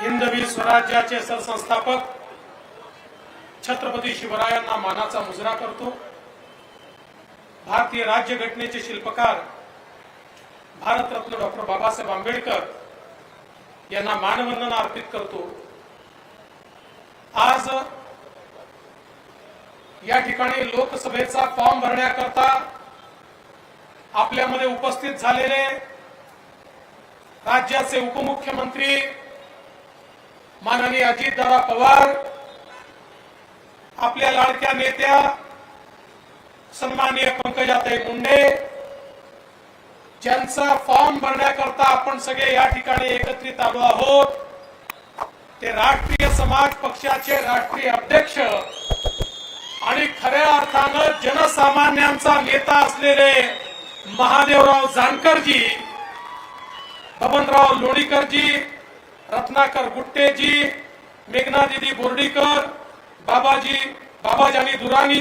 हिंदवी स्वराज्याचे सरसंस्थापक छत्रपती शिवरायांना मानाचा मुजरा करतो. भारतीय राज्यघटनेचे शिल्पकार भारतरत्न डॉक्टर बाबासाहेब आंबेडकर यांना मानवंदना अर्पित करतो. आज या ठिकाणी लोकसभेचा फॉर्म भरण्याकरता आपल्यामध्ये उपस्थित झालेले राज्याचे उपमुख्यमंत्री माननीय अजितदादा पवार आपल्या लाडक्या नेत्या सन्माननीय पंकजाताई मुंडे ज्यांचा फॉर्म भरण्याकरता आपण सगळे या ठिकाणी एकत्रित आलो आहोत ते राष्ट्रीय समाज पक्षाचे राष्ट्रीय अध्यक्ष आणि खऱ्या अर्थानं जनसामान्यांचा नेता असलेले महादेवराव जानकरजी बबनराव लोणीकरजी रत्नाकर गुट्टेजी मेघना दिदी बोर्डीकर बाबाजी बाबाजानी दुराणी